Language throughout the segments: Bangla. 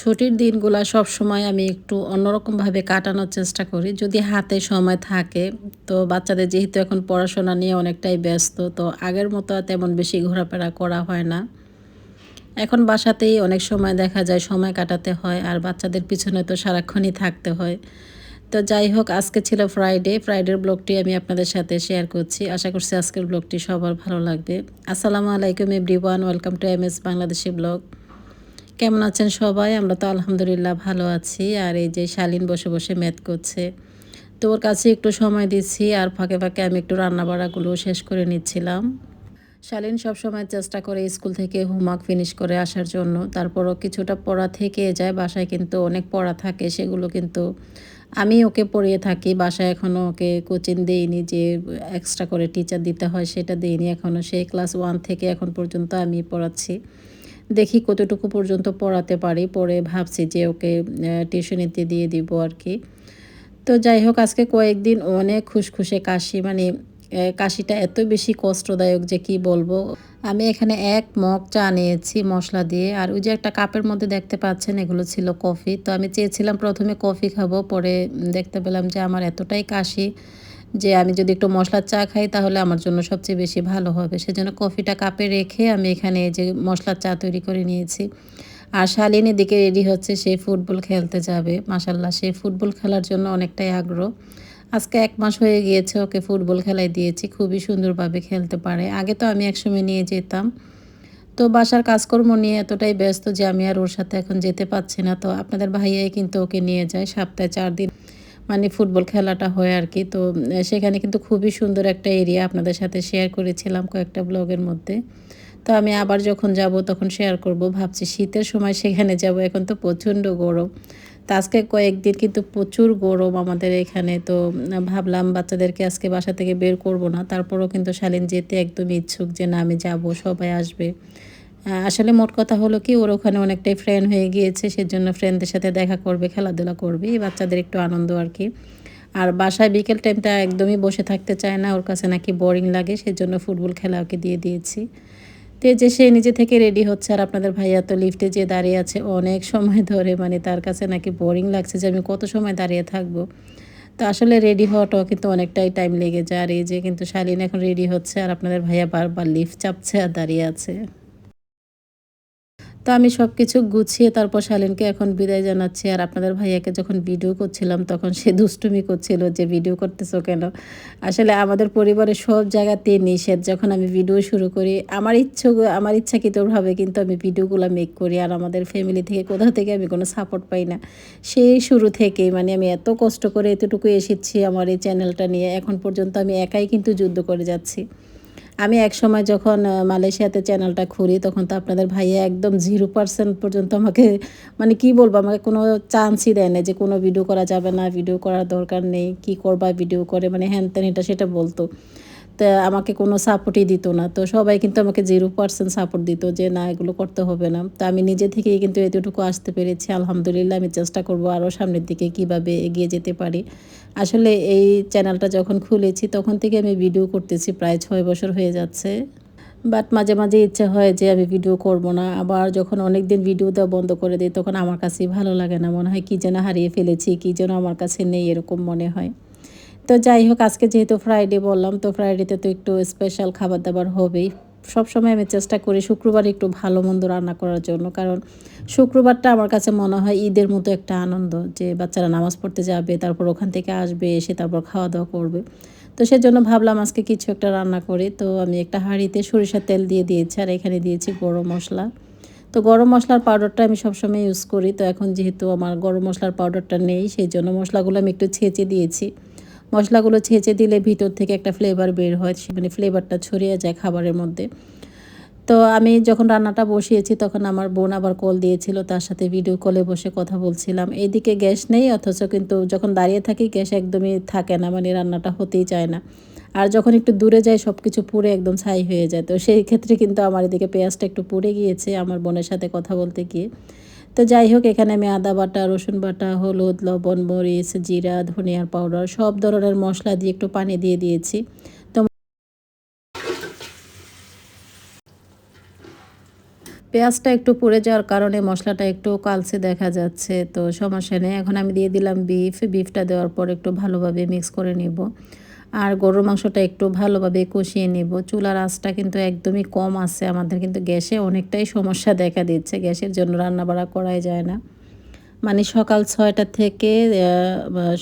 ছুটির দিনগুলা সব সময় আমি একটু অন্যরকমভাবে কাটানোর চেষ্টা করি। যদি হাতে সময় থাকে, তো বাচ্চাদের যেহেতু এখন পড়াশোনা নিয়ে অনেকটাই ব্যস্ত, তো আগের মতো তেমন বেশি ঘোরাফেরা করা হয় না। এখন বাসাতেই অনেক সময় দেখা যায় সময় কাটাতে হয় আর বাচ্চাদের পিছনে তো সারাক্ষণই থাকতে হয়। তো যাই হোক, আজকে ছিল ফ্রাইডে ফ্রাইডের ব্লগটি আমি আপনাদের সাথে শেয়ার করছি। আশা করছি আজকের ব্লগটি সবার ভালো লাগবে। আসসালামু আলাইকুম everyone welcome to M S Bangladeshi blog কেমন আছেন সবাই? আমরা তো আলহামদুলিল্লাহ ভালো আছি। আর এই যে শালিন বসে বসে ম্যাথ করছে, তো ওর কাছে একটু সময় দিচ্ছি আর ফাঁকে ফাঁকে আমি একটু রান্নাবাড়াগুলো শেষ করে নিচ্ছিলাম। শালীন সবসময় চেষ্টা করে স্কুল থেকে হোমওয়ার্ক ফিনিশ করে আসার জন্য। তারপরও কিছুটা পড়া থেকে যায়, বাসায় কিন্তু অনেক পড়া থাকে, সেগুলো কিন্তু আমি ওকে পড়িয়ে থাকি। বাসায় এখনও ওকে কোচিং দিইনি যে এক্সট্রা করে টিচার দিতে হয়, সেটা দিইনি। এখনও সেই ক্লাস ওয়ান থেকে এখন পর্যন্ত আমি পড়াচ্ছি। দেখি কতটুকু পর্যন্ত পড়াতে পারি পরে ভাবছি যে ওকে টিউশনিতে দিয়ে দিব আর কি। তো যাই হোক, আজকে কয়েকদিন অনেক খুশখুশে কাশি মানে কাশিটা এত বেশি কষ্টদায়ক যে কি বলব। আমি এখানে এক মগ চা নিয়েছি মশলা দিয়ে, আর ওই যে একটা কাপের মধ্যে দেখতে পাচ্ছেন, এগুলো ছিল কফি। তো আমি চেয়েছিলাম প্রথমে কফি খাব, পরে দেখতে পেলাম যে আমার এতটাই কাশি। যে আমি যদি একটু মশলার চা খাই তাহলে আমার জন্য সবচেয়ে বেশি ভালো হবে। সেজন্য কফিটা কাপে রেখে আমি এখানে যে মশলার চা তৈরি করে নিয়েছি। আর শালিনী দিকে রেডি হচ্ছে সে ফুটবল খেলতে যাবে। মাসাল্লাহ সে ফুটবল খেলার জন্য অনেকটাই আগ্রহ। আজকে এক মাস হয়ে গিয়েছে ওকে ফুটবল খেলায় দিয়েছি, খুবই সুন্দরভাবে খেলতে পারে। আগে তো আমি একসময় নিয়ে যেতাম। তো বাসার কাজকর্ম নিয়ে এতটাই ব্যস্ত যে আমি আর ওর সাথে এখন যেতে পারছি না। তো আপনাদের ভাইয়াই কিন্তু ওকে নিয়ে যায় সপ্তাহে চার দিন। মানে ফুটবল খেলাটা হয় আর কি। তো, সেখানে কিন্তু খুবই সুন্দর একটা এরিয়া আপনাদের সাথে শেয়ার করেছিলাম কয়েকটা ব্লগের মধ্যে। তো আমি আবার যখন যাব তখন শেয়ার করব। ভাবছি শীতের সময় সেখানে যাব, এখন তো প্রচণ্ড গরম। তো আজকে কয়েকদিন কিন্তু প্রচুর গরম আমাদের এখানে। তো, ভাবলাম বাচ্চাদেরকে আজকে বাসা থেকে বের করব না। তারপরও কিন্তু শালীন যেতে একদম ইচ্ছুক যে না, আমি যাব, সবাই আসবে। আসলে মোট কথা হলো কি, ওর ওখানে অনেকটাই ফ্রেন্ড হয়ে গিয়েছে, সেজন্য ফ্রেন্ডদের সাথে দেখা করবে, খেলাধুলা করবে, এই বাচ্চাদের একটু আনন্দ আর কি। আর বাসায় বিকেল টাইমটা একদমই বসে থাকতে চায় না, ওর কাছে নাকি বোরিং লাগে, সেজন্য ফুটবল খেলা ওকে দিয়ে দিয়েছি। তো যে সে নিজে থেকে রেডি হচ্ছে, আর আপনাদের ভাইয়া তো লিফটে যে দাঁড়িয়ে আছে, অনেক সময় ধরে মানে তার কাছে নাকি বোরিং লাগছে যে আমি কত সময় দাঁড়িয়ে থাকব। তো আসলে রেডি হওয়াটাও কিন্তু অনেকটাই টাইম লেগে যায়, আর এই যে কিন্তু শালিন এখন রেডি হচ্ছে, আর আপনাদের ভাইয়া বারবার লিফট চাপছে আর দাঁড়িয়ে আছে। তো আমি সব কিছু গুছিয়ে তারপর শালীনকে এখন বিদায় জানাচ্ছি। আর আপনাদের ভাইয়াকে যখন ভিডিও করছিলাম, তখন সে দুষ্টুমি করছিল যে ভিডিও করতেছো কেন? আসলে আমাদের পরিবারের সব জায়গাতে নিষেধ। যখন আমি ভিডিও শুরু করি, আমার ইচ্ছা, আমার ইচ্ছাকৃতভাবে কিন্তু আমি ভিডিওগুলো মেক করি। আর আমাদের ফ্যামিলি থেকে কোথাও থেকে আমি কোনো সাপোর্ট পাই না। সেই শুরু থেকেই মানে আমি এত কষ্ট করে এতটুকু এসেছি আমার এই চ্যানেলটা নিয়ে। এখন পর্যন্ত আমি একাই কিন্তু যুদ্ধ করে যাচ্ছি। আমি এক সময় যখন মালয়েশিয়াতে চ্যানেলটা খুলি, তখন তো আপনাদের ভাইয়া একদম জিরো পার্সেন্ট পর্যন্ত আমাকে মানে কি বলব, আমাকে কোনো চান্সই দেয় না যে কোনো ভিডিও করা যাবে না ভিডিও করার দরকার নেই, কি করবা ভিডিও করে মানে হ্যান ত্যান এটা সেটা বলতো। আমাকে কোনো সাপোর্টই দিত না। তো সবাই কিন্তু আমাকে জিরো পার্সেন্ট সাপোর্ট দিত যে, না, এগুলো করতে হবে না। তো আমি নিজে থেকেই কিন্তু এতটুকু আসতে পেরেছি। আলহামদুলিল্লাহ, আমি চেষ্টা করব আরও সামনের দিকে কীভাবে এগিয়ে যেতে পারি। আসলে এই চ্যানেলটা যখন খুলেছি, তখন থেকে আমি ভিডিও করতেছি, প্রায় ছয় বছর হয়ে যাচ্ছে। বাট মাঝে মাঝে ইচ্ছে হয় যে, আমি ভিডিও করব না। আবার যখন অনেক দিন ভিডিও দেওয়া বন্ধ করে দিই, তখন আমার কাছেই ভালো লাগে না। মনে হয়, কী যেন হারিয়ে ফেলেছি, কী যেন আমার কাছে নেই, এরকম মনে হয়। তো যাই হোক, আজকে যেহেতু ফ্রাইডে বললাম, তো ফ্রাইডেতে তো একটু স্পেশাল খাবার দাবার হবেই সবসময় আমি চেষ্টা করি শুক্রবার একটু ভালো মন্দ রান্না করার জন্য, কারণ শুক্রবারটা আমার কাছে মনে হয় ঈদের মতো একটা আনন্দ যে বাচ্চারা নামাজ পড়তে যাবে, তারপর ওখান থেকে আসবে, এসে তারপর খাওয়া দাওয়া করবে। তো সেজন্য ভাবলাম আজকে কিছু একটা রান্না করি। তো আমি একটা হাঁড়িতে সরিষার তেল দিয়ে দিয়েছি, আর এখানে দিয়েছি গরম মশলা। তো গরম মশলার পাউডারটা আমি সবসময় ইউজ করি। তো এখন যেহেতু আমার গরম মশলার পাউডারটা নেই, সেই জন্য মশলাগুলো আমি একটু ছেঁচে দিয়েছি। মশলাগুলো ছেঁচে দিলে ভিতর থেকে একটা ফ্লেভার বের হয়, সে মানে ফ্লেভারটা ছড়িয়ে যায় খাবারের মধ্যে। তো আমি যখন রান্নাটা বসিয়েছি তখন আমার বোন আবার কল দিয়েছিল, তার সাথে ভিডিও কলে বসে কথা বলছিলাম। এইদিকে গ্যাস নেই, অথচ কিন্তু যখন দাঁড়িয়ে থাকি গ্যাস একদমই থাকে না মানে রান্নাটা হতেই চায় না। আর যখন একটু দূরে যায় সব কিছু পুড়ে একদম ছাই হয়ে যায়। তো সেই ক্ষেত্রে কিন্তু আমার এদিকে পেঁয়াজটা একটু পুড়ে গিয়েছে, আমার বোনের সাথে কথা বলতে গিয়ে। তো যাই হোক, এখানে আমি আদা বাটা, রসুন বাটা, হলুদ, লবণ, মরিচ, জিরা, ধনিয়ার পাউডার সব ধরনের মশলা দিয়ে একটু পানি দিয়ে দিয়েছি। পেঁয়াজটা একটু পুড়ে যাওয়ার কারণে মশলাটা একটু কালচে দেখা যাচ্ছে, তো সমস্যা নেই। এখন আমি দিয়ে দিলাম বিফ। বিফটা দেওয়ার পর একটু ভালোভাবে মিক্স করে নিব। আর গরুর মাংসটা একটু ভালোভাবে কষিয়ে নেব। চুলার আঁচটা কিন্তু একদমই কম আছে, আমাদের কিন্তু গ্যাসে অনেকটাই সমস্যা দেখা দিচ্ছে, গ্যাসের জন্য রান্না বাড়া করাই যায় না। মানে সকাল ছয়টা থেকে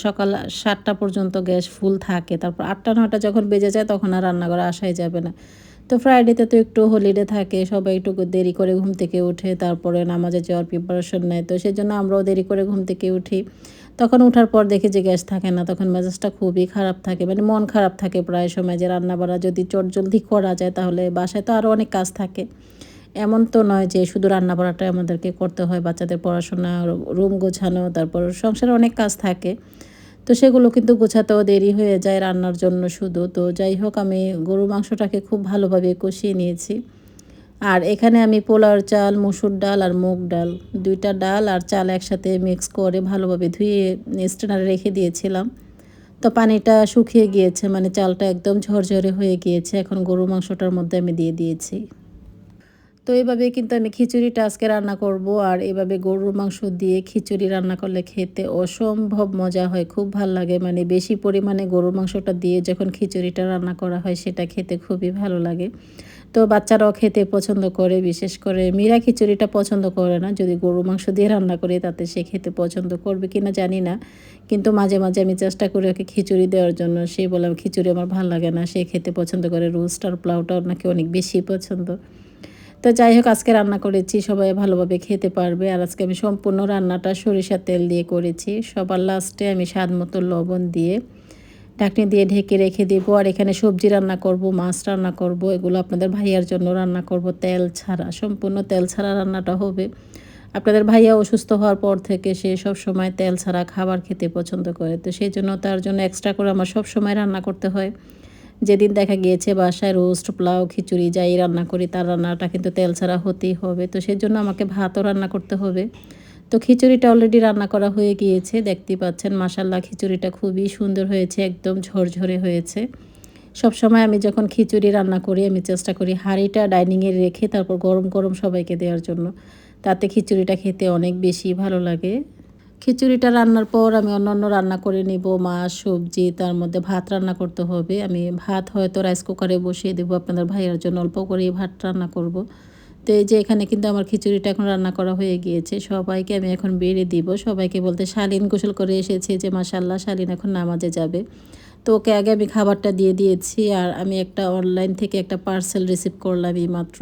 সকাল সাতটা পর্যন্ত গ্যাস ফুল থাকে, তারপর আটটা নটা যখন বেজে যায় তখন আর রান্না করা আসাই যাবে না। তো ফ্রাইডেতে তো একটু হলিডে থাকে, সবাই একটু দেরি করে ঘুম থেকে উঠে, তারপরে নামাজে যাওয়ার প্রিপারেশন নেয়, তো সেই জন্য আমরাও দেরি করে ঘুম থেকে উঠি। তখন ওঠার পর দেখি যে গ্যাস থাকে না, তখন মেজাজটা খুবই খারাপ থাকে মানে মন খারাপ থাকে প্রায় সময় যে রান্না বাড়া যদি চট জলদি করা যায় তাহলে বাসায় তো আরও অনেক কাজ থাকে। এমন তো নয় যে শুধু রান্না বাড়াটাই আমাদেরকে করতে হয়, বাচ্চাদের পড়াশোনা, রুম গোছানো, তারপর সংসারে অনেক কাজ থাকে। তো সেগুলো কিন্তু গোছাতেও দেরি হয়ে যায় রান্নার জন্য শুধু। তো যাই হোক, আমি গরু মাংসটাকে খুব ভালোভাবে কষিয়ে নিয়েছি। আর এখানে আমি পোলার চাল, মুসুর ডাল আর মুগ ডাল। দুইটা ডাল আর চাল একসাথে মিক্স করে ভালোভাবে ধুয়ে স্টেনারে রেখে দিয়েছিলাম। তো পানিটা শুকিয়ে গিয়েছে মানে চালটা একদম ঝরঝরে হয়ে গিয়েছে। এখন গরু মাংসটার মধ্যে আমি দিয়ে দিয়েছি। তো এইভাবে কিন্তু আমি খিচুড়িটা আজকে রান্না করব। আর এভাবে গরুর মাংস দিয়ে খিচুড়ি রান্না করলে খেতে অসম্ভব মজা হয়, খুব ভালো লাগে। মানে বেশি পরিমাণে গরুর মাংসটা দিয়ে যখন খিচুড়িটা রান্না করা হয়, সেটা খেতে খুবই ভালো লাগে। তো বাচ্চারাও খেতে পছন্দ করে, বিশেষ করে মীরা খিচুড়িটা পছন্দ করে না। যদি গরু মাংস দিয়ে রান্না করি, তাতে সে খেতে পছন্দ করবে কি না জানি না। কিন্তু মাঝে মাঝে আমি চেষ্টা করি ওকে খিচুড়ি দেওয়ার জন্য। সে বললাম খিচুড়ি আমার ভালো লাগে না, সে খেতে পছন্দ করে রোস্ট আর পোলাওটাও নাকি অনেক বেশি পছন্দ। তো যাই হোক, আজকে রান্না করেছি, সবাই ভালোভাবে খেতে পারবে। আর আজকে আমি সম্পূর্ণ রান্নাটা সরিষার তেল দিয়ে করেছি। সবার লাস্টে আমি স্বাদ মতো লবণ দিয়ে ঢাকনি দিয়ে ঢেকে রেখে দেব। আর এখানে সবজি রান্না করব, মাছ রান্না করব, এগুলো আপনাদের ভাইয়ার জন্য রান্না করব। তেল ছাড়া, সম্পূর্ণ তেল ছাড়া রান্নাটা হবে। আপনাদের ভাইয়া অসুস্থ হওয়ার পর থেকে সে সব সময় তেল ছাড়া খাবার খেতে পছন্দ করে। তো সেই জন্য তার জন্য এক্সট্রা করে আমার সব সময় রান্না করতে হয়। যেদিন দেখা গিয়েছে বাসায় রোস্ট, পোলাও, খিচুড়ি যাই রান্না করি, তার রান্নাটা কিন্তু তেল ছাড়া হতেই হবে। তো সেই জন্য আমাকে ভাতও রান্না করতে হবে। তো খিচুড়িটা অলরেডি রান্না করা হয়ে গিয়েছে, দেখতেই পাচ্ছেন মাসাল্লাহ খিচুড়িটা খুবই সুন্দর হয়েছে, একদম ঝরঝরে হয়েছে। সব সময় আমি যখন খিচুড়ি রান্না করি, আমি চেষ্টা করি হাঁড়িটা ডাইনিংয়ে রেখে তারপর গরম গরম সবাইকে দেওয়ার জন্য। তাতে খিচুড়িটা খেতে অনেক বেশি ভালো লাগে। খিচুড়িটা রান্নার পর আমি অন্য অন্য রান্না করে নিব, মাছ, সবজি, তার মধ্যে ভাত রান্না করতে হবে। আমি ভাত হয়তো রাইস কুকারে বসিয়ে দেবো আপনাদের ভাইয়ের জন্য, অল্প করে ভাত রান্না করব। তো এই যে এখানে কিন্তু আমার খিচুড়িটা এখন রান্না করা হয়ে গিয়েছে। সবাইকে আমি এখন বেড়ে দিব। সবাইকে বলতে শালিন গোসল করে এসেছে যে মাসাল্লাহ শালিন এখন নামাজে যাবে। তো ওকে আগে আমি খাবারটা দিয়ে দিয়েছি আর আমি একটা অনলাইন থেকে একটা পার্সেল রিসিভ করলাম এই মাত্র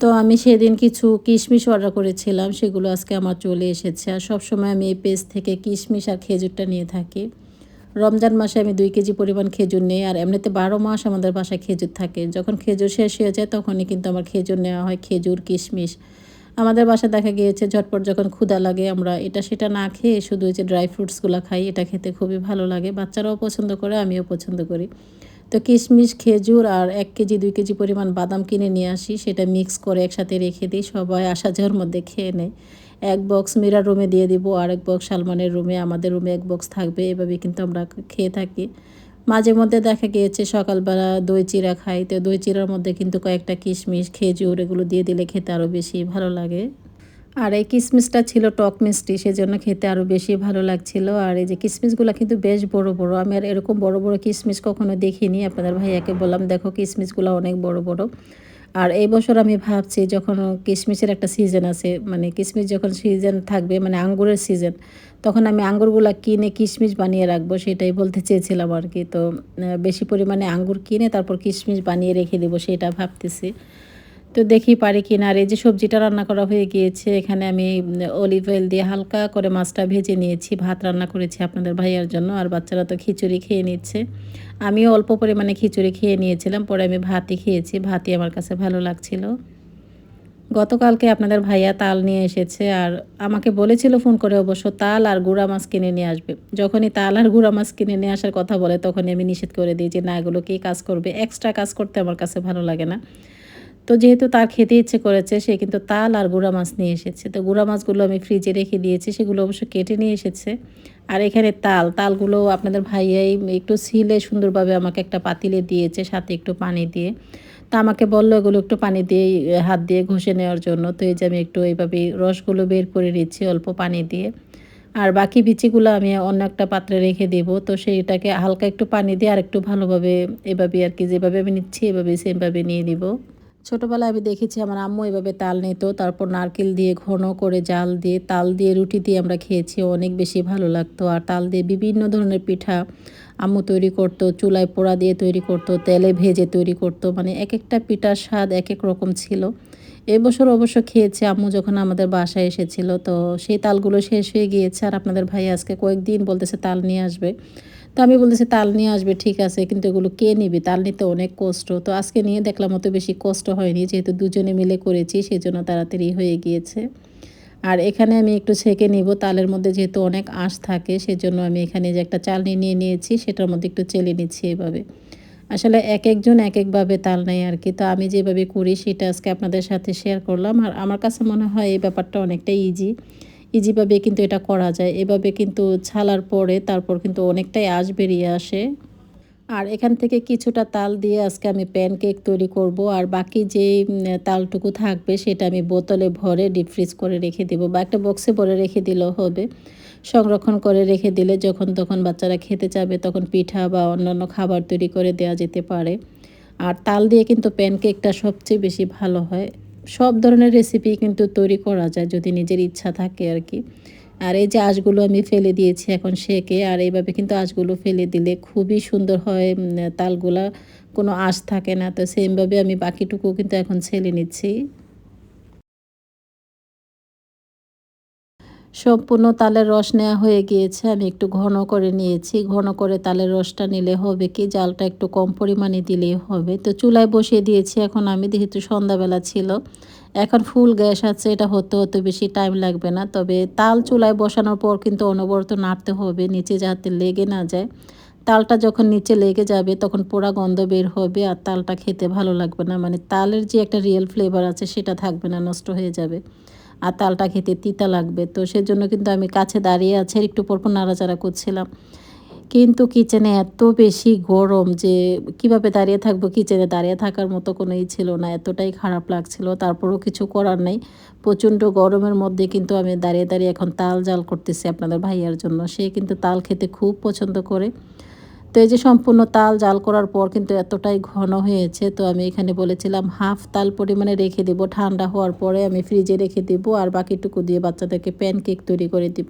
তো আমি সেদিন কিছু কিশমিশ অর্ডার করেছিলাম, সেগুলো আজকে আমার চলে এসেছে। আর সবসময় আমি এই পেজ থেকে কিশমিশ আর খেজুরটা নিয়ে থাকি। রমজান মাসে আমি দুই কেজি পরিমাণ খেজুর নিই আর এমনিতে বারো মাস আমাদের বাসায় খেজুর থাকে। যখন খেজুর শেষ হয়ে যায় তখনই কিন্তু আমার খেজুর নেওয়া হয়, খেজুর, কিশমিশ। আমাদের বাসায় দেখা গিয়েছে ঝটপট যখন ক্ষুদা লাগে আমরা এটা সেটা না খেয়ে শুধু যে ড্রাই ফ্রুটসগুলো খাই, এটা খেতে খুবই ভালো লাগে। বাচ্চারাও পছন্দ করে, আমিও পছন্দ করি। তো কিশমিশ, খেজুর আর এক কেজি, দুই কেজি পরিমাণ বাদাম কিনে নিয়ে আসি, সেটা মিক্স করে একসাথে রেখে দিই, সবাই আসা যাওয়ার মধ্যে খেয়ে নেয়। এক বক্স মিরার রুমে দিয়ে দিব আর এক বক্স সালমানের রুমে আমাদের রুমে এক বক্স থাকবে এভাবে কিন্তু আমরা খেয়ে থাকি। মাঝে মধ্যে দেখা গিয়েছে সকালবেলা দই চিরা খাই, তো দই চিরার মধ্যে কিন্তু কয়েকটা কিশমিশ, খেজুর এগুলো দিয়ে দিলে খেতে আরও বেশি ভালো লাগে। আর এই কিশমিশটা ছিল টক মিষ্টি, সেজন্য খেতে আরও বেশি ভালো লাগছিল। আর এই যে কিশমিশগুলো কিন্তু বেশ বড় বড়, আমি আর এরকম বড় বড় কিশমিশ কখনো দেখিনি। আপনাদের ভাইয়াকে বললাম, দেখো, কিশমিশগুলো অনেক বড় বড়। আর এই বছর আমি ভাবছি যখন কিশমিশের একটা সিজন আছে মানে কিশমিশ যখন সিজন থাকবে মানে আঙ্গুরের সিজন তখন আমি আঙ্গুরগুলো কিনে কিশমিশ বানিয়ে রাখব সেটাই বলতে চেয়েছিলাম আর কি। তো বেশি পরিমাণে আঙ্গুর কিনে তারপর কিশমিশ বানিয়ে রেখে দেবো সেটা ভাবতেছি। তো দেখি পারি কিনা আর এই যে সবজিটা রান্না করা হয়ে গিয়েছে, এখানে আমি অলিভ অয়েল দিয়ে হালকা করে মাছটা ভেজে নিয়েছি, ভাত রান্না করেছি আপনাদের ভাইয়ার জন্য, আর বাচ্চারা তো খিচুড়ি খেয়ে নিচ্ছে। আমিও অল্প পরিমাণে খিচুড়ি খেয়ে নিয়েছিলাম, পরে আমি ভাতই খেয়েছি, ভাতই আমার কাছে ভালো লাগছিল। গতকালকে আপনাদের ভাইয়া তাল নিয়ে এসেছে, আর আমাকে বলেছিল ফোন করে অবশ্য তাল আর গুঁড়া মাছ কিনে নিয়ে আসবে। যখনই তাল আর গুঁড়া মাছ কিনে নিয়ে আসার কথা বলে, তখনই আমি নিষেধ করে দিই যে, না, এগুলো কী কাজ করবে? এক্সট্রা কাজ করতে আমার কাছে ভালো লাগে না। তো যেহেতু তার খেতে ইচ্ছে করেছে, সে কিন্তু তাল আর গুঁড়া মাছ নিয়ে এসেছে। তো গুঁড়া মাছগুলো আমি ফ্রিজে রেখে দিয়েছি, সেগুলো অবশ্য কেটে নিয়ে এসেছে। আর এখানে তাল, তালগুলো আপনাদের ভাইয়াই একটু সিলে সুন্দরভাবে আমাকে একটা পাতিলে দিয়েছে, সাথে একটু পানি দিয়ে। তা আমাকে বলল, এগুলো একটু পানি দিয়ে হাত দিয়ে ঘষে নেওয়ার জন্য। তো এই যে আমি একটু এইভাবে রসগুলো বের করে নিচ্ছি অল্প পানি দিয়ে। আর বাকি বিচিগুলো আমি অন্য একটা পাত্রে রেখে দেব। তো সেইটাকে হালকা একটু পানি দিয়ে আর একটু ভালোভাবে এভাবে আর কি যেভাবে আমি নিচ্ছি, এভাবে সেমভাবে নিয়ে নিব। ছোটোবেলায় আমি দেখেছি আমার আম্মু এভাবে তাল নিত, তারপর নারকেল দিয়ে ঘন করে জাল দিয়ে, তাল দিয়ে রুটি দিয়ে আমরা খেয়েছি, অনেক বেশি ভালো লাগতো। আর তাল দিয়ে বিভিন্ন ধরনের পিঠা আম্মু তৈরি করতো, চুলায় পোড়া দিয়ে তৈরি করতো, তেলে ভেজে তৈরি করতো মানে এক একটা পিঠার স্বাদ এক এক রকম ছিল। এবছর অবশ্য খেয়েছে, আম্মু যখন আমাদের বাসায় এসেছিল, তো সেই তালগুলো শেষ হয়ে গিয়েছে। আর আপনাদের ভাই আজকে কয়েকদিন বলতেছে তাল নিয়ে আসবে। তো আমি বলতেছি, তাল নিয়ে আসবে, ঠিক আছে, কিন্তু এগুলো কে নিবি? তাল নিতে অনেক কষ্ট। তো আজকে নিয়ে দেখলাম অত বেশি কষ্ট হয়নি, যেহেতু দুজনে মিলে করেছি সেই জন্য তাড়াতাড়ি হয়ে গিয়েছে। আর এখানে আমি একটু ছেঁকে নিব, তালের মধ্যে যেহেতু অনেক আঁশ থাকে, সেজন্য আমি এখানে যে একটা চালনি নিয়ে নিয়েছি, সেটার মধ্যে একটু চেলে নিচ্ছি এভাবে। আসলে এক একজন এক একভাবে তাল নেয় আর কি, তো আমি যেভাবে করি, সেটা আজকে আপনাদের সাথে শেয়ার করলাম। আর আমার কাছে মনে হয় এই ব্যাপারটা অনেকটা ইজি ইজিভাবে কিন্তু এটা করা যায়, এভাবে কিন্তু ছালার পরে তারপর কিন্তু অনেকটাই আঁশ বেরিয়ে আসে। আর এখান থেকে কিছুটা তাল দিয়ে আজকে আমি প্যানকেক তৈরি করব, আর বাকি যে তালটুকু থাকবে সেটা আমি বোতলে ভরে ডিপ ফ্রিজ করে রেখে দেবো বা একটা বক্সে ভরে রেখে দিলেও হবে। সংরক্ষণ করে রেখে দিলে যখন তখন বাচ্চারা খেতে চাবে তখন পিঠা বা অন্যান্য খাবার তৈরি করে দেওয়া যেতে পারে। আর তাল দিয়ে কিন্তু প্যানকেকটা সবচেয়ে বেশি ভালো হয়। সব ধরনের রেসিপি কিন্তু তৈরি করা যায় যদি নিজের ইচ্ছা থাকে আর কি। আর এই যে আঁশগুলো আমি ফেলে দিয়েছি এখন শেকে আর এইভাবে কিন্তু আঁশগুলো ফেলে দিলে খুবই সুন্দর হয় তালগুলা কোনো আঁশ থাকে না। তো সেমভাবে আমি বাকিটুকু কিন্তু এখন ছেলে নিচ্ছি। সম্পূর্ণ তালের রস নেওয়া হয়ে গিয়েছে। আমি একটু ঘন করে নিয়েছি। ঘন করে তালের রসটা নিলে হবে কি? জালটা একটু কম পরিমাণে দিলেই হবে। তো চুলায় বসিয়ে দিয়েছি। এখন আমি, যেহেতু সন্ধ্যাবেলা ছিল, এখন ফুল গ্যাস আছে, এটা হতে হতে বেশি টাইম লাগবে না। তবে তাল চুলায় বসানোর পর কিন্তু অনবরত নাড়তে হবে, নিচে যাতে লেগে না যায়। তালটা যখন নিচে লেগে যাবে, তখন পোড়া গন্ধ বের হবে আর তালটা খেতে ভালো লাগবে না। মানে তালের যে একটা রিয়েল ফ্লেভার আছে, সেটা থাকবে না, নষ্ট হয়ে যাবে। আর তালটা খেতে তিতা লাগবে। তো সেজন্য কিন্তু আমি কাছে দাঁড়িয়ে আছে, একটু পরপর নাড়াচাড়া করছিলাম। কিন্তু কিচেনে এত বেশি গরম যে কীভাবে দাঁড়িয়ে থাকব? কিচেনে দাঁড়িয়ে থাকার মতো কোনো ই ছিল না, এতটাই খারাপ লাগছিল। তারপরেও কিছু করার নেই। প্রচণ্ড গরমের মধ্যে কিন্তু আমি দাঁড়িয়ে দাঁড়িয়ে এখন তাল জাল করতেছি আপনাদের ভাইয়ার জন্য। সে কিন্তু তাল খেতে খুব পছন্দ করে। তো এই যে সম্পূর্ণ তাল জাল করার পর কিন্তু এতটাই ঘন হয়েছে, তো আমি এখানে বলেছিলাম হাফ তাল পরিমাণে রেখে দেব। ঠান্ডা হওয়ার পরে আমি ফ্রিজে রেখে দেব আর বাকিটুকু দিয়ে বাচ্চাদেরকে প্যানকেক তৈরি করে দিব।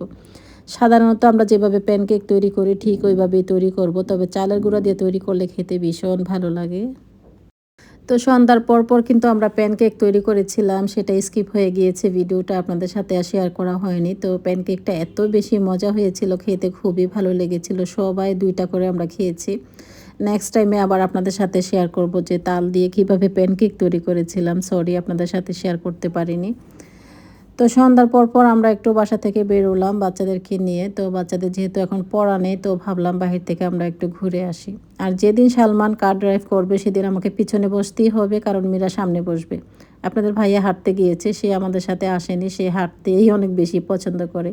সাধারণত আমরা যেভাবে প্যানকেক তৈরি করি ঠিক ওইভাবেই তৈরি করব, তবে চালের গুঁড়া দিয়ে তৈরি করলে খেতে ভীষণ ভালো লাগে। তো সন্ধ্যার পর পর কিন্তু আমরা প্যানকেক তৈরি করেছিলাম, সেটা স্কিপ হয়ে গিয়েছে, ভিডিওটা আপনাদের সাথে আর শেয়ার করা হয়নি। তো প্যানকেকটা এত বেশি মজা হয়েছিল, খেতে খুবই ভালো লেগেছিল, সবাই দুইটা করে আমরা খেয়েছি। নেক্সট টাইমে আবার আপনাদের সাথে শেয়ার করব যে তাল দিয়ে কীভাবে প্যানকেক তৈরি করেছিলাম সরি আপনাদের সাথে শেয়ার করতে পারিনি। তো সন্ধ্যার পর পর আমরা একটু বাসা থেকে বেরোলাম বাচ্চাদেরকে নিয়ে। তো বাচ্চাদের যেহেতু এখন পড়া নেই, তো ভাবলাম বাহির থেকে আমরা একটু ঘুরে আসি। আর যেদিন সালমান কার ড্রাইভ করবে সেদিন আমাকে পিছনে বসতেই হবে, কারণ মীরা সামনে বসবে। আপনাদের ভাইয়া হাঁটতে গিয়েছে, সে আমাদের সাথে আসেনি, সে হাঁটতেই অনেক বেশি পছন্দ করে।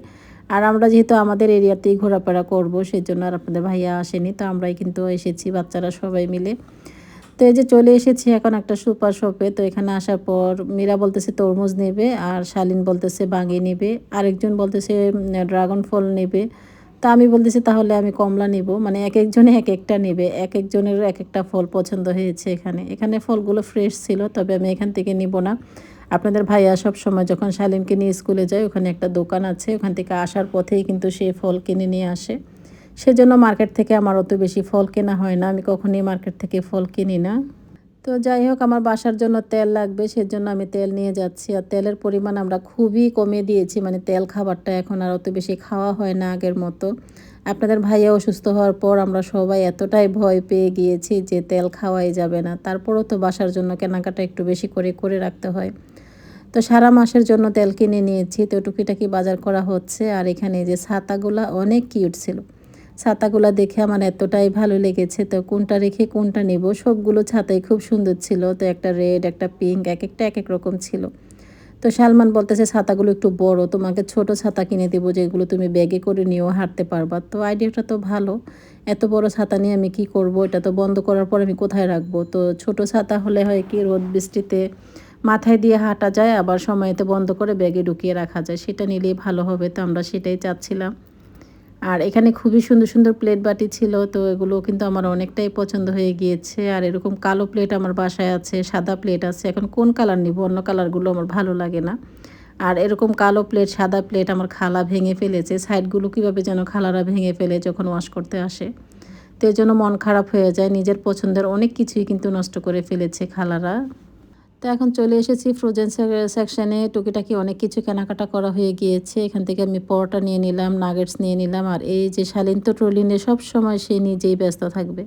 আর আমরা যেহেতু আমাদের এরিয়াতেই ঘোরাফেরা করব সেই জন্য আর আপনাদের ভাইয়া আসেনি, তো আমরাই কিন্তু এসেছি বাচ্চারা সবাই মিলে। তো এই যে চলে এসেছি এখন একটা সুপার শপে, তো এখানে আসার পর মীরা বলতেছে তরমুজ নেবে আর শালিন বলতেছে বাঙি নেবে, আরেকজন বলতেছে ড্রাগন ফল নেবে। তা আমি বলতেছি তাহলে আমি কমলা নিব মানে এক একজনে এক একটা নেবে, এক একজনের এক একটা ফল পছন্দ হয়েছে এখানে। এখানে ফলগুলো ফ্রেশ ছিল, তবে আমি এখান থেকে নিব না। আপনাদের ভাইয়া সব সময় যখন শালিনকে নিয়ে স্কুলে যায়, ওখানে একটা দোকান আছে, ওখান থেকে আসার পথেই কিন্তু সে ফল কিনে নিয়ে আসে। সেজন্য মার্কেট থেকে আমার অত বেশি ফল কেনা হয় না। আমি কখনই মার্কেট থেকে ফল কিনি না। তো যাই হোক, আমার বাসার জন্য তেল লাগবে, সেজন্য আমি তেল নিয়ে যাচ্ছি। আর তেলের পরিমাণ আমরা খুবই কমিয়ে দিয়েছি মানে তেল খাবারটা এখন আর অত বেশি খাওয়া হয় না আগের মতো। আপনাদের ভাইয়া অসুস্থ হওয়ার পর আমরা সবাই এতটাই ভয় পেয়ে গিয়েছি যে তেল খাওয়াই যাবে না। তারপরও তো বাসার জন্য কেনাকাটা একটু বেশি করে করে রাখতে হয়। তো সারা মাসের জন্য তেল কিনে নিয়েছি। তো টুকিটাকি বাজার করা হচ্ছে। আর এখানে যে ছাতাগুলা অনেক কিউট ছিল। ছাতাগুলো দেখে আমার এতটাই ভালো লেগেছে। তো কোনটা রেখে কোনটা নেব? সবগুলো ছাতাই খুব সুন্দর ছিল। তো একটা রেড, একটা পিঙ্ক, এক একটা এক এক রকম ছিল। তো সালমান বলতেছে, ছাতাগুলো একটু বড়, তোমাকে ছোট ছাতা কিনে দেবো, যেগুলো তুমি ব্যাগে করে নিয়েও হাঁটতে পারবা। তো আইডিয়াটা তো ভালো। এত বড় ছাতা নিয়ে আমি কি করব? এটা তো বন্ধ করার পর আমি কোথায় রাখব? তো ছোট ছাতা হলে হয় কি, রোদ বৃষ্টিতে মাথায় দিয়ে হাঁটা যায়, আবার সময়তে বন্ধ করে ব্যাগে ঢুকিয়ে রাখা যায়। সেটা নিলেই ভালো হবে। তো আমরা সেটাই চাচ্ছিলাম। আর এখানে খুবই সুন্দর সুন্দর প্লেট বাটি ছিল, তো এগুলো কিন্তু আমার অনেকটাই পছন্দ হয়ে গিয়েছে। আর এরকম কালো প্লেট আমার বাসায় আছে, সাদা প্লেট আছে। এখন কোন কালার নিব? অন্য কালারগুলো আমার ভালো লাগে না। আর এরকম কালো প্লেট সাদা প্লেট আমার খালা ভেঙে ফেলেছে। সাইডগুলো কীভাবে যেন খালারা ভেঙে ফেলে, যখন ওয়াশ করতে আসে। তো এই জন্য মন খারাপ হয়ে যায়। নিজের পছন্দের অনেক কিছুই কিন্তু নষ্ট করে ফেলেছে খালারা। তো এখন চলে এসেছি ফ্রোজেন সেকশানে। টুকিটাকি অনেক কিছু কেনাকাটা করা হয়ে গিয়েছে। এখান থেকে আমি পরোটা নিয়ে নিলাম, নাগেটস নিয়ে নিলাম, আর এই যে শালীন তো ট্রলি নিয়ে সবসময় সে নিজেই ব্যস্ত থাকবে।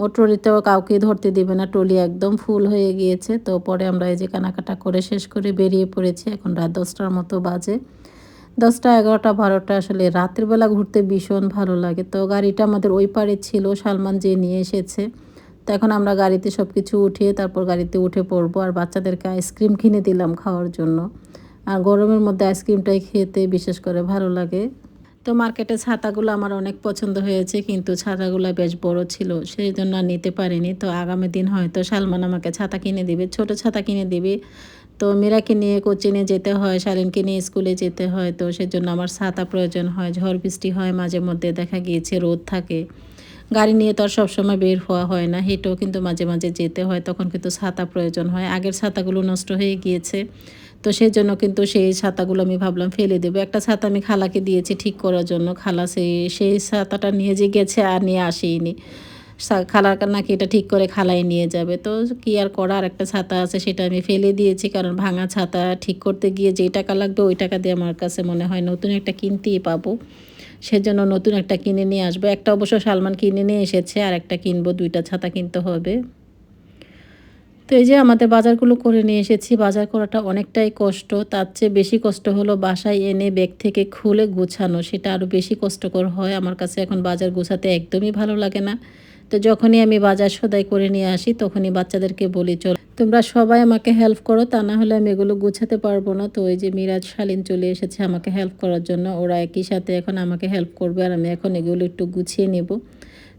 ও ট্রলিতেও কাউকে ধরতে দিবে না, ট্রলি একদম ফুল হয়ে গিয়েছে। তো পরে আমরা এই যে কেনাকাটা করে শেষ করে বেরিয়ে পড়েছি, এখন রাত দশটার মতো বাজে। দশটা, এগারোটা, বারোটা, আসলে রাতের বেলা ঘুরতে ভীষণ ভালো লাগে। তো গাড়িটা আমাদের ওই পারে ছিল, সালমান যে নিয়ে এসেছে। তো এখন আমরা গাড়িতে সব কিছু উঠিয়ে তারপর গাড়িতে উঠে পড়ব। আর বাচ্চাদেরকে আইসক্রিম কিনে দিলাম খাওয়ার জন্য। আর গরমের মধ্যে আইসক্রিমটাই খেতে বিশেষ করে ভালো লাগে। তো মার্কেটে ছাতাগুলো আমার অনেক পছন্দ হয়েছে, কিন্তু ছাতাগুলো বেশ বড় ছিল, সেই জন্য নিতে পারিনি। তো আগামী দিন হয়তো সালমান আমাকে ছাতা কিনে দিবে, ছোট ছাতা কিনে দিবে। তো মীরাকে নিয়ে কোচিংয়ে যেতে হয় শালীনকে নিয়ে স্কুলে যেতে হয়। তো সেজন্য আমার ছাতা প্রয়োজন হয়, ঝড় বৃষ্টি হয়, মাঝে মধ্যে দেখা গিয়েছে রোদ থাকে। গাড়ি নিয়ে তো আর সবসময় বের হওয়া হয় না, হেঁটেও কিন্তু মাঝে মাঝে যেতে হয়, তখন কিন্তু ছাতা প্রয়োজন হয়। আগের ছাতাগুলো নষ্ট হয়ে গিয়েছে, তো সেই জন্য কিন্তু সেই ছাতাগুলো আমি ভাবলাম ফেলে দেবো। একটা ছাতা আমি খালাকে দিয়েছি ঠিক করার জন্য, খালা সেই সেই ছাতাটা নিয়ে যে গেছে আর নিয়ে আসেইনি। খালার নাকি এটা ঠিক করে খালাই নিয়ে যাবে, তো কি আর করার? একটা ছাতা আছে, সেটা আমি ফেলে দিয়েছি, কারণ ভাঙা ছাতা ঠিক করতে গিয়ে যেই টাকা লাগবে ওই টাকা দিয়ে আমার কাছে মনে হয় নতুন একটা কিনতেই পাবো। সেজন্য নতুন একটা কিনে নিয়ে আসব। একটা অবশ্য সালমান কিনে নিয়ে এসেছে, আর একটা কিনবো, দুইটা ছাতা কিনতে হবে। তো এই যে আমাদের বাজারগুলো করে নিয়ে এসেছি, বাজার করাটা অনেকটাই কষ্ট। তার চেয়ে বেশি কষ্ট হলো বাসায় এনে ব্যাগ থেকে খুলে গুছানো। সেটা আরও বেশি কষ্টকর হয়। আমার কাছে এখন বাজার গুছাতে একদমই ভালো লাগে না। তো যখনই আমি বাজার সদাই করে নিয়ে আসি, তখনই বাচ্চাদেরকে বলি, চল, তোমরা সবাই আমাকে হেল্প করো, তা না হলে আমি এগুলো গুছাতে পারব না। তো ওই যে মিরাজ শালীন চলে এসেছে আমাকে হেল্প করার জন্য। ওরা একই সাথে এখন আমাকে হেল্প করবে আর আমি এখন এগুলো একটু গুছিয়ে নেব।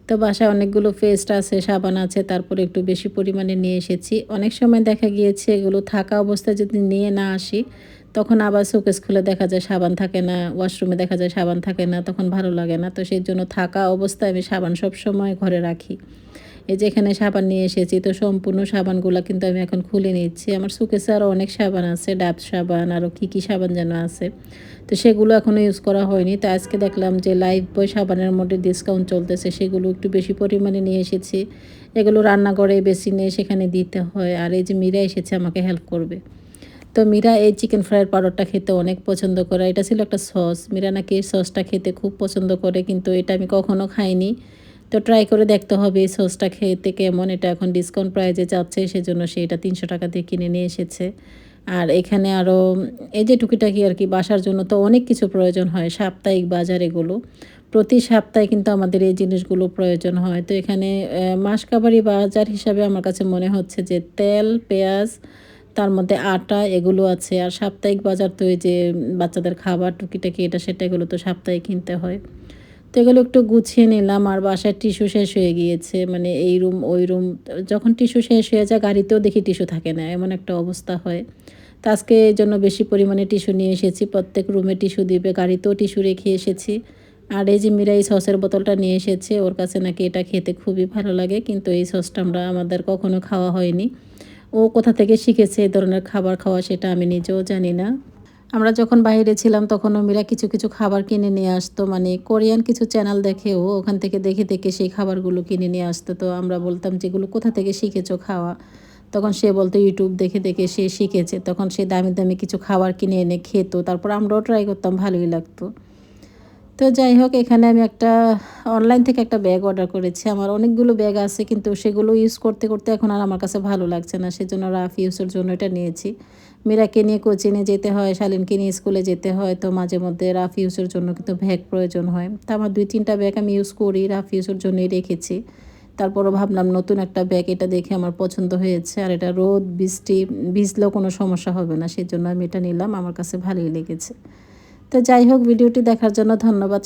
তো বাসায় অনেকগুলো পেস্ট আছে, সাবান আছে, তারপরে একটু বেশি পরিমাণে নিয়ে এসেছি। অনেক সময় দেখা গিয়েছে এগুলো থাকা অবস্থায় যদি নিয়ে না আসি তখন আবার শোকেস খুলে দেখা যায় সাবান থাকে না, ওয়াশরুমে দেখা যায় সাবান থাকে না, তখন ভালো লাগে না। তো সেই জন্য থাকা অবস্থায় আমি সাবান সব সময় ঘরে রাখি। এই যে এখানে সাবান নিয়ে এসেছি, তো সম্পূর্ণ সাবানগুলো কিন্তু আমি এখন খুলে নিচ্ছি। আমার সুকেসে আরও অনেক সাবান আছে, ডাব সাবান আরও কী কী সাবান যেন আছে। তো সেগুলো এখনও ইউজ করা হয়নি। তো আজকে দেখলাম যে লাইফ বয় সাবানের মধ্যে ডিসকাউন্ট চলতেছে, সেগুলো একটু বেশি পরিমাণে নিয়ে এসেছি। এগুলো রান্নাঘরে বেশি নিয়ে সেখানে দিতে হয়। আর এই যে মীরা এসেছে, আমাকে হেল্প করবে। তো মীরা এই চিকেন ফ্রাইয়ের পাউডারটা খেতে অনেক পছন্দ করে। এটা ছিল একটা সস মীরা নাকি এই সসটা খেতে খুব পছন্দ করে, কিন্তু এটা আমি কখনো খাইনি। তো ট্রাই করে দেখতে হবে এই সসটা খেতে কেমন। এটা এখন ডিসকাউন্ট প্রাইজে যাচ্ছে, সেজন্য সে এটা তিনশো টাকা দিয়ে কিনে নিয়ে এসেছে। আর এখানে আরও এই যে টুকিটাকি আর কি, বাসার জন্য তো অনেক কিছু প্রয়োজন হয়, সাপ্তাহিক বাজার এগুলো। প্রতি সপ্তাহে কিন্তু আমাদের এই জিনিসগুলো প্রয়োজন হয়। তো এখানে মাসকাবারি বাজার হিসাবে আমার কাছে মনে হচ্ছে যে তেল, পেঁয়াজ তার মধ্যে আটা এগুলো আছে আর সাপ্তাহিক বাজার তো এই যে বাচ্চাদের খাবার টুকিটাকি এটা সেটা এগুলো তো সাপ্তাহিক কিনতে হয়। তো এগুলো একটু গুছিয়ে নিলাম আর বাসায় টিস্যু শেষ হয়ে গিয়েছে। মানে এই রুম, ওই রুম, যখন টিস্যু শেষ হয়ে যায় গাড়িতেও দেখি টিস্যু থাকে না, এমন একটা অবস্থা হয়। তো আজকে এই জন্য বেশি পরিমাণে টিস্যু নিয়ে এসেছি, প্রত্যেক রুমে টিস্যু দিবে, গাড়িতেও টিস্যু রেখে এসেছি। আর এই যে মিরা এই সসের বোতলটা নিয়ে এসেছে, ওর কাছে নাকি এটা খেতে খুবই ভালো লাগে, কিন্তু এই সসটা আমরা, আমাদের কখনো খাওয়া হয়নি। ও কোথা থেকে শিখেছে এই ধরনের খাবার খাওয়া সেটা আমি নিজেও জানি না। আমরা যখন বাইরে ছিলাম তখন মিরা কিছু কিছু খাবার কিনে নিয়ে আসতো মানে কোরিয়ান কিছু চ্যানেল দেখেও ওখান থেকে দেখে দেখে সেই খাবারগুলো কিনে নিয়ে আসতো। তো আমরা বলতাম যেগুলো কোথা থেকে শিখেছো খাওয়া? তখন সে বলতো, ইউটিউব দেখে দেখে সে শিখেছে। তখন সে দামি দামি কিছু খাবার কিনে এনে খেতো। তারপর আমরাও ট্রাই করতাম, ভালোই লাগতো। তো যাই হোক, এখানে আমি একটা অনলাইন থেকে একটা ব্যাগ অর্ডার করেছি। আমার অনেকগুলো ব্যাগ আছে, কিন্তু সেগুলো ইউজ করতে করতে এখন আর আমার কাছে ভালো লাগছে না। সেজন্য রাফ ইউজের জন্য এটা নিয়েছি। মীরাকে নিয়ে কোচিংয়ে যেতে হয়, শালিনকে নিয়ে স্কুলে যেতে হয়। তো মাঝে মধ্যে রাফ ইউজের জন্য কিন্তু ব্যাগ প্রয়োজন হয়। তো আমার দুই, তিনটা ব্যাগ আমি ইউজ করি রাফ ইউজের জন্যই রেখেছি। তারপরও ভাবলাম নতুন একটা ব্যাগ এটা দেখে আমার পছন্দ হয়েছে। আর এটা রোদ, বৃষ্টি, ভিজলেও কোনো সমস্যা হবে না। সেই জন্য আমি এটা নিলাম, আমার কাছে ভালোই লেগেছে। তো যাই হোক ভিডিওটি দেখার জন্য ধন্যবাদ